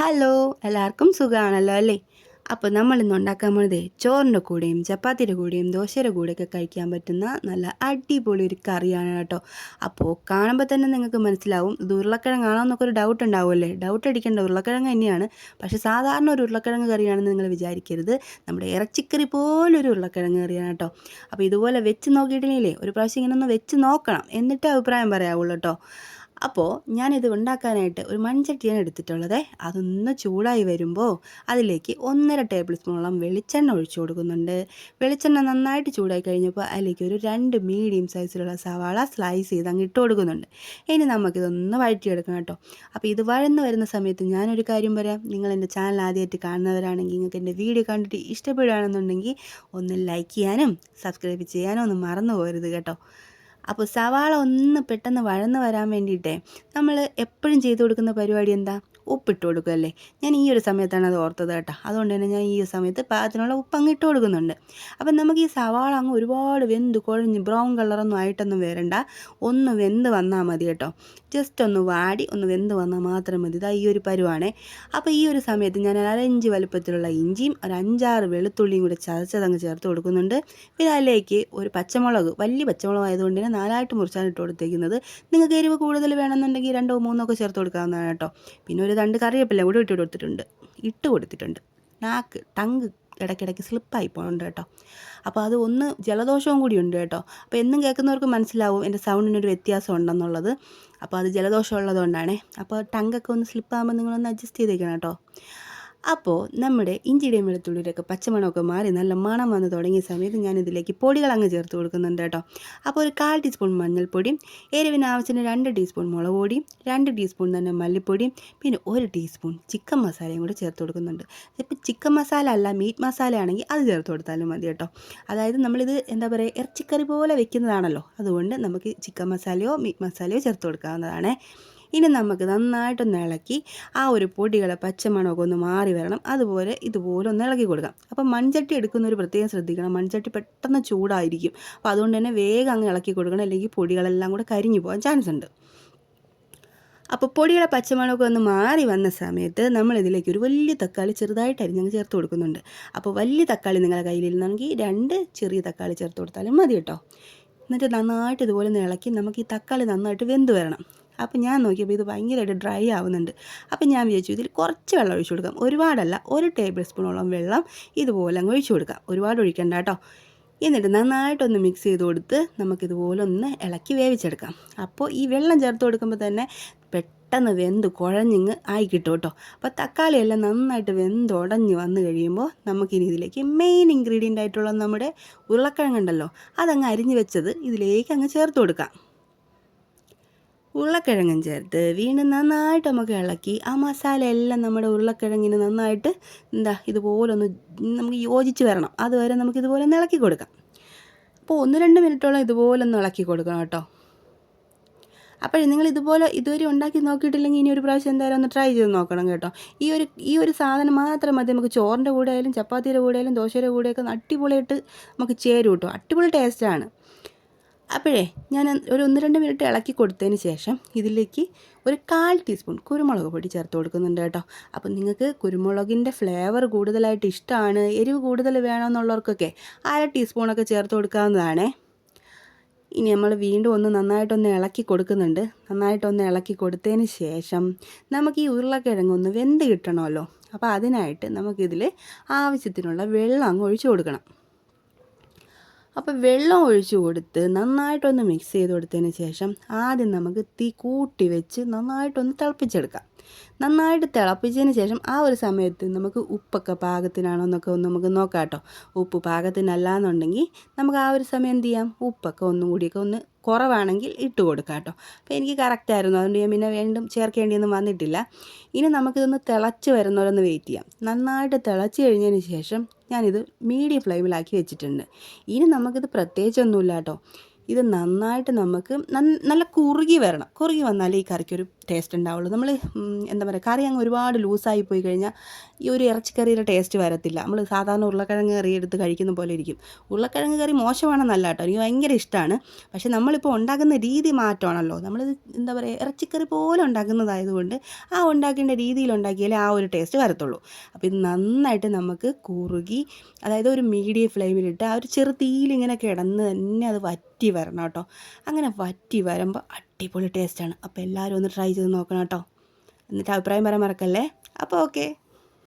Hello എല്ലാവർക്കും സുഖമാണല്ലോ അല്ലേ? അപ്പോൾ നമ്മൾ ഇന്ന് ഉണ്ടാക്കാൻ പോണത് ചോറിന്റെ കൂടെയും ചപ്പാത്തിയുടെ കൂടെയും ദോശയുടെ കൂടെയൊക്കെ കഴിക്കാൻ പറ്റുന്ന നല്ല അടിപൊളി ഒരു കറിയാണ് കേട്ടോ. അപ്പോൾ കാണുമ്പോൾ തന്നെ നിങ്ങൾക്ക് മനസ്സിലാവും ഇത് ഉരുളക്കിഴങ്ങാണോ എന്നൊക്കെ ഒരു ഡൗട്ട് ഉണ്ടാവുമല്ലേ ഡൗട്ട് അടിക്കേണ്ട ഉരുളക്കിഴങ്ങ് തന്നെയാണ്. പക്ഷേ സാധാരണ ഒരു ഉരുളക്കിഴങ്ങ് കറിയാണെന്ന് നിങ്ങൾ വിചാരിക്കരുത്. നമ്മുടെ ഇറച്ചിക്കറി പോലൊരു ഉരുളക്കിഴങ്ങ് കറിയാണ് കേട്ടോ. അപ്പോൾ ഇതുപോലെ വെച്ച് നോക്കിയിട്ടില്ലേ? ഒരു പ്രാവശ്യം ഇങ്ങനെ ഒന്ന് വെച്ച് നോക്കണം. എന്നിട്ട് അഭിപ്രായം പറയാവുള്ളൂ കേട്ടോ. അപ്പോൾ ഞാനിത് ഉണ്ടാക്കാനായിട്ട് ഒരു മൺചട്ടിയാണ് എടുത്തിട്ടുള്ളത്. അതൊന്ന് ചൂടായി വരുമ്പോൾ അതിലേക്ക് ഒന്നര ടേബിൾ സ്പൂണോളം വെളിച്ചെണ്ണ ഒഴിച്ചു കൊടുക്കുന്നുണ്ട്. വെളിച്ചെണ്ണ നന്നായിട്ട് ചൂടായി കഴിഞ്ഞപ്പോൾ അതിലേക്ക് ഒരു രണ്ട് മീഡിയം സൈസിലുള്ള സവാള സ്ലൈസ് ചെയ്ത് അങ്ങ് ഇട്ട് കൊടുക്കുന്നുണ്ട്. ഇനി നമുക്കിതൊന്ന് വഴറ്റിയെടുക്കണം കേട്ടോ. അപ്പോൾ ഇത് വഴന്ന് വരുന്ന സമയത്ത് ഞാനൊരു കാര്യം പറയാം. നിങ്ങൾ എന്റെ ചാനൽ ആദ്യമായിട്ട് കാണുന്നവരാണെങ്കിൽ നിങ്ങൾക്ക് എന്റെ വീഡിയോ കണ്ടിട്ട് ഇഷ്ടപ്പെടുകയാണെന്നുണ്ടെങ്കിൽ ഒന്ന് ലൈക്ക് ചെയ്യാനും സബ്സ്ക്രൈബ് ചെയ്യാനും ഒന്നും മറന്നു പോകരുത് കേട്ടോ. അപ്പോൾ സവാള ഒന്ന് പെട്ടെന്ന് വഴന്ന് വരാൻ വേണ്ടിയിട്ടേ നമ്മൾ എപ്പോഴും ചെയ്തു കൊടുക്കുന്ന പരിപാടി എന്താ? ഉപ്പിട്ട് കൊടുക്കുമല്ലേ ഞാൻ ഈ ഒരു സമയത്താണ് അത് ഓർത്തത് കേട്ടോ. അതുകൊണ്ട് തന്നെ ഞാൻ ഈ ഒരു സമയത്ത് പാകത്തിനുള്ള ഉപ്പ് അങ്ങ് ഇട്ട് കൊടുക്കുന്നുണ്ട്. അപ്പം നമുക്ക് ഈ സവാള അങ്ങ് ഒരുപാട് വെന്ത് കുഴഞ്ഞ് ബ്രൗൺ കളറൊന്നും ആയിട്ടൊന്നും വരണ്ട. ഒന്ന് വെന്ത് വന്നാൽ മതി കേട്ടോ. ജസ്റ്റ് ഒന്ന് വാടി ഒന്ന് വെന്ത് വന്നാൽ മാത്രം മതി. ഇതാ ഈ ഒരു പരുവാണേ. അപ്പോൾ ഈ ഒരു സമയത്ത് ഞാൻ അരഞ്ച് വലുപ്പത്തിലുള്ള ഇഞ്ചിയും ഒരു അഞ്ചാറ് വെളുത്തുള്ളിയും കൂടി ചതച്ചതങ്ങ് ചേർത്ത് കൊടുക്കുന്നുണ്ട്. പിന്നെ അതിലേക്ക് ഒരു പച്ചമുളക് വലിയ പച്ചമുളക് ആയതുകൊണ്ട് തന്നെ നാലായിട്ട് മുറിച്ചാണ് ഇട്ട് കൊടുത്തേക്കുന്നത്. നിങ്ങൾക്ക് എരിവ് കൂടുതൽ വേണമെന്നുണ്ടെങ്കിൽ രണ്ടോ മൂന്നോ ഒക്കെ ചേർത്ത് കൊടുക്കാവുന്നതാണ് കേട്ടോ. പിന്നെ ഒരു രണ്ട് കറിവേപ്പില കൂടി ഇട്ട് കൊടുത്തിട്ടുണ്ട്. ഇട്ട് കൊടുത്തിട്ടുണ്ട്. നാക്ക് ടങ്ക് ഇടയ്ക്കിടയ്ക്ക് സ്ലിപ്പായി പോകുന്നുണ്ട് കേട്ടോ. അപ്പോൾ അത് ഒന്ന് ജലദോഷവും കൂടി ഉണ്ട് കേട്ടോ. അപ്പോൾ എന്നും കേൾക്കുന്നവർക്ക് മനസ്സിലാവും എന്റെ സൗണ്ടിനൊരു വ്യത്യാസം ഉണ്ടെന്നുള്ളത്. അപ്പോൾ അത് ജലദോഷം ഉള്ളതുകൊണ്ടാണേ. അപ്പോൾ ടങ്കൊക്കെ ഒന്ന് സ്ലിപ്പാകുമ്പോൾ നിങ്ങളൊന്ന് അഡ്ജസ്റ്റ് ചെയ്തേക്കണം കേട്ടോ. അപ്പോൾ നമ്മുടെ ഇഞ്ചിയുടെയും വെളുത്തുള്ളിയുടെയൊക്കെ പച്ചമണമൊക്കെ മാറി നല്ല മണം വന്ന് തുടങ്ങിയ സമയത്ത് ഞാനിതിലേക്ക് പൊടികൾ അങ്ങ് ചേർത്ത് കൊടുക്കുന്നുണ്ട് കേട്ടോ. അപ്പോൾ ഒരു കാൽ ടീസ്പൂൺ മഞ്ഞൾപ്പൊടി എരിവിന് ആവശ്യത്തിന് രണ്ട് ടീസ്പൂൺ മുളക് പൊടിയും രണ്ട് ടീസ്പൂൺ തന്നെ മല്ലിപ്പൊടി പിന്നെ ഒരു ടീസ്പൂൺ ചിക്കൻ മസാലയും കൂടി ചേർത്ത് കൊടുക്കുന്നുണ്ട്. ഇപ്പോൾ ചിക്കൻ മസാല അല്ല മീറ്റ് മസാല ആണെങ്കിൽ അത് ചേർത്ത് കൊടുത്താലും മതി കേട്ടോ. അതായത് നമ്മളിത് എന്താ പറയുക ഇറച്ചിക്കറി പോലെ വെക്കുന്നതാണല്ലോ. അതുകൊണ്ട് നമുക്ക് ചിക്കൻ മസാലയോ മീറ്റ് മസാലയോ ചേർത്ത് കൊടുക്കാവുന്നതാണേ. ഇനി നമുക്ക് നന്നായിട്ടൊന്ന് ഇളക്കി ആ ഒരു പൊടികളെ പച്ചമണമൊക്കെ ഒന്ന് മാറി വരണം. അതുപോലെ ഇതുപോലെ ഒന്ന് ഇളക്കി കൊടുക്കാം. അപ്പം മൺചട്ടി എടുക്കുന്ന ഒരു പ്രത്യേകം ശ്രദ്ധിക്കണം. മൺചട്ടി പെട്ടെന്ന് ചൂടായിരിക്കും. അപ്പോൾ അതുകൊണ്ട് തന്നെ വേഗം അങ്ങ് ഇളക്കി കൊടുക്കണം. അല്ലെങ്കിൽ പൊടികളെല്ലാം കൂടെ കരിഞ്ഞു പോകാൻ ചാൻസ് ഉണ്ട്. അപ്പോൾ പൊടിയുടെ പച്ചമുളകൊക്കെ ഒന്ന് മാറി വന്ന സമയത്ത് നമ്മൾ ഇതിലേക്ക് ഒരു വലിയ തക്കാളി ചെറുതായിട്ട് അരിഞ്ഞങ്ങ് ചേർത്ത് കൊടുക്കുന്നുണ്ട്. അപ്പോൾ വലിയ തക്കാളി നിങ്ങളുടെ കയ്യിലിരുന്നെങ്കിൽ രണ്ട് ചെറിയ തക്കാളി ചേർത്ത് കൊടുത്താലും മതി കേട്ടോ. എന്നിട്ട് നന്നായിട്ട് ഇതുപോലെ ഒന്ന് ഇളക്കി നമുക്ക് ഈ തക്കാളി നന്നായിട്ട് വെന്ത് വരണം. അപ്പോൾ ഞാൻ നോക്കിയപ്പോൾ ഇത് ഭയങ്കരമായിട്ട് ഡ്രൈ ആവുന്നുണ്ട്. അപ്പോൾ ഞാൻ വിചാരിച്ചു ഇതിൽ കുറച്ച് വെള്ളം ഒഴിച്ചു കൊടുക്കാം. ഒരുപാടല്ല ഒരു ടേബിൾ സ്പൂണോളം വെള്ളം ഇതുപോലെ അങ്ങ് ഒഴിച്ചു കൊടുക്കാം. ഒരുപാട് ഒഴിക്കണ്ട കേട്ടോ. എന്നിട്ട് നന്നായിട്ടൊന്ന് മിക്സ് ചെയ്ത് കൊടുത്ത് നമുക്കിതുപോലെ ഒന്ന് ഇളക്കി വേവിച്ചെടുക്കാം. അപ്പോൾ ഈ വെള്ളം ചേർത്ത് കൊടുക്കുമ്പോൾ തന്നെ പെട്ടെന്ന് വെന്ത് കുഴഞ്ഞിങ്ങ് ആയി കിട്ടും കേട്ടോ. അപ്പോൾ തക്കാളിയെല്ലാം നന്നായിട്ട് വെന്ത് ഉടഞ്ഞ് വന്ന് കഴിയുമ്പോൾ നമുക്കിനി ഇതിലേക്ക് മെയിൻ ഇൻഗ്രീഡിയന്റ് ആയിട്ടുള്ള നമ്മുടെ ഉരുളക്കിഴങ്ങുണ്ടല്ലോ അതങ്ങ് അരിഞ്ഞ് വെച്ചത് ഇതിലേക്ക് അങ്ങ് ചേർത്ത് കൊടുക്കാം. ഉരുളക്കിഴങ്ങും ചേർത്ത് വീണ്ടും നന്നായിട്ട് നമുക്ക് ഇളക്കി ആ മസാല എല്ലാം നമ്മുടെ ഉരുളക്കിഴങ്ങിന് നന്നായിട്ട് എന്താ ഇതുപോലെ ഒന്ന് നമുക്ക് യോജിച്ച് വരണം. അതുവരെ നമുക്ക് ഇതുപോലെ ഒന്ന് ഇളക്കി കൊടുക്കാം. അപ്പോൾ ഒന്ന് രണ്ട് മിനിറ്റോളം ഇതുപോലെ ഒന്ന് ഇളക്കി കൊടുക്കണം കേട്ടോ. അപ്പോൾ നിങ്ങൾ ഇതുപോലെ ഇതുവരെ ഉണ്ടാക്കി നോക്കിയിട്ടില്ലെങ്കിൽ ഇനി ഒരു പ്രാവശ്യം എന്തായാലും ഒന്ന് ട്രൈ ചെയ്ത് നോക്കണം കേട്ടോ. ഈ ഒരു ഈ ഒരു സാധനം മാത്രം മതി. നമുക്ക് ചോറിന്റെ കൂടെ ആയാലും ചപ്പാത്തിയുടെ കൂടെ ആയാലും ദോശയുടെ കൂടെയൊക്കെ അടിപൊളിയായിട്ട് നമുക്ക് ചേരും കേട്ടോ അടിപൊളി ടേസ്റ്റാണ് അപ്പോഴേ ഞാൻ ഒരു ഒന്ന് രണ്ട് മിനിറ്റ് ഇളക്കി കൊടുത്തതിന് ശേഷം ഇതിലേക്ക് ഒരു കാൽ ടീസ്പൂൺ കുരുമുളക് പൊടി ചേർത്ത് കൊടുക്കുന്നുണ്ട് കേട്ടോ. അപ്പം നിങ്ങൾക്ക് കുരുമുളകിന്റെ ഫ്ലേവർ കൂടുതലായിട്ട് ഇഷ്ടമാണ് എരിവ് കൂടുതൽ വേണമെന്നുള്ളവർക്കൊക്കെ അര ടീസ്പൂണൊക്കെ ചേർത്ത് കൊടുക്കാവുന്നതാണേ. ഇനി നമ്മൾ വീണ്ടും ഒന്ന് നന്നായിട്ടൊന്ന് ഇളക്കി കൊടുക്കുന്നുണ്ട്. നന്നായിട്ടൊന്ന് ഇളക്കി കൊടുത്തതിന് ശേഷം നമുക്ക് ഈ ഉരുളക്കിഴങ്ങ് ഒന്ന് വെന്ത് കിട്ടണമല്ലോ. അപ്പോൾ അതിനായിട്ട് നമുക്കിതിൽ ആവശ്യത്തിനുള്ള വെള്ളം അങ്ങ് ഒഴിച്ചു കൊടുക്കണം. അപ്പോൾ വെള്ളം ഒഴിച്ചു കൊടുത്ത് നന്നായിട്ടൊന്ന് മിക്സ് ചെയ്ത് കൊടുത്തതിന് ശേഷം ആദ്യം നമുക്ക് തീ കൂട്ടി വെച്ച് നന്നായിട്ടൊന്ന് തിളപ്പിച്ചെടുക്കാം. നന്നായിട്ട് തിളപ്പിച്ചതിന് ശേഷം ആ ഒരു സമയത്ത് നമുക്ക് ഉപ്പൊക്കെ പാകത്തിനാണോ എന്നൊക്കെ ഒന്ന് നമുക്ക് നോക്കാം കേട്ടോ. ഉപ്പ് പാകത്തിനല്ല എന്നുണ്ടെങ്കിൽ നമുക്ക് ആ ഒരു സമയം എന്ത് ചെയ്യാം? ഉപ്പൊക്കെ ഒന്നും കൂടിയൊക്കെ ഒന്ന് കുറവാണെങ്കിൽ ഇട്ട് കൊടുക്കാം കേട്ടോ. അപ്പോൾ എനിക്ക് കറക്റ്റായിരുന്നു അതുകൊണ്ട് ഞാൻ പിന്നെ വീണ്ടും ചേർക്കേണ്ടിയൊന്നും വന്നിട്ടില്ല. ഇനി നമുക്കിതൊന്ന് തിളച്ച് വരുന്നവരൊന്ന് വെയിറ്റ് ചെയ്യാം. നന്നായിട്ട് തിളച്ച് കഴിഞ്ഞതിന് ശേഷം ഞാനിത് മീഡിയം ഫ്ലെയിമിലാക്കി വെച്ചിട്ടുണ്ട്. ഇനി നമുക്കിത് പ്രത്യേകിച്ചൊന്നുമില്ല കേട്ടോ. ഇത് നന്നായിട്ട് നമുക്ക് നല്ല കുറുകി വരണം. കുറുകി വന്നാലേ ഈ കറിക്കൊരു ടേസ്റ്റ് ഉണ്ടാവുള്ളൂ. നമ്മൾ എന്താ പറയുക കറി അങ്ങ് ഒരുപാട് ലൂസായി പോയി കഴിഞ്ഞാൽ ഈ ഒരു ഇറച്ചിക്കറിയുടെ ടേസ്റ്റ് വരത്തില്ല. നമ്മൾ സാധാരണ ഉരുളക്കിഴങ്ങ് കറി എടുത്ത് കഴിക്കുന്ന പോലെ ഇരിക്കും. ഉരുളക്കിഴങ്ങ് കറി മോശമാണെന്നല്ല കേട്ടോ. എനിക്ക് ഭയങ്കര ഇഷ്ടമാണ് പക്ഷേ നമ്മളിപ്പോൾ ഉണ്ടാക്കുന്ന രീതി മാറ്റമാണല്ലോ. നമ്മൾ എന്താ പറയുക ഇറച്ചിക്കറി പോലെ ഉണ്ടാക്കുന്നതായതുകൊണ്ട് ആ ഉണ്ടാക്കേണ്ട രീതിയിൽ ഉണ്ടാക്കിയാലേ ആ ഒരു ടേസ്റ്റ് വരത്തുള്ളൂ. അപ്പോൾ ഇത് നന്നായിട്ട് നമുക്ക് കുറുകി അതായത് ഒരു മീഡിയം ഫ്ലെയിമിലിട്ട് ആ ഒരു ചെറു തീയിലിങ്ങനെ കിടന്ന് തന്നെ അത് വറ്റി വരണം കേട്ടോ. അങ്ങനെ വറ്റി വരുമ്പോൾ അടിപൊളി ടേസ്റ്റാണ് അപ്പോൾ എല്ലാവരും ഒന്ന് ട്രൈ ചെയ്ത് നോക്കണം കേട്ടോ. എന്നിട്ട് അഭിപ്രായം പറയാൻ മറക്കല്ലേ? അപ്പോൾ ഓക്കെ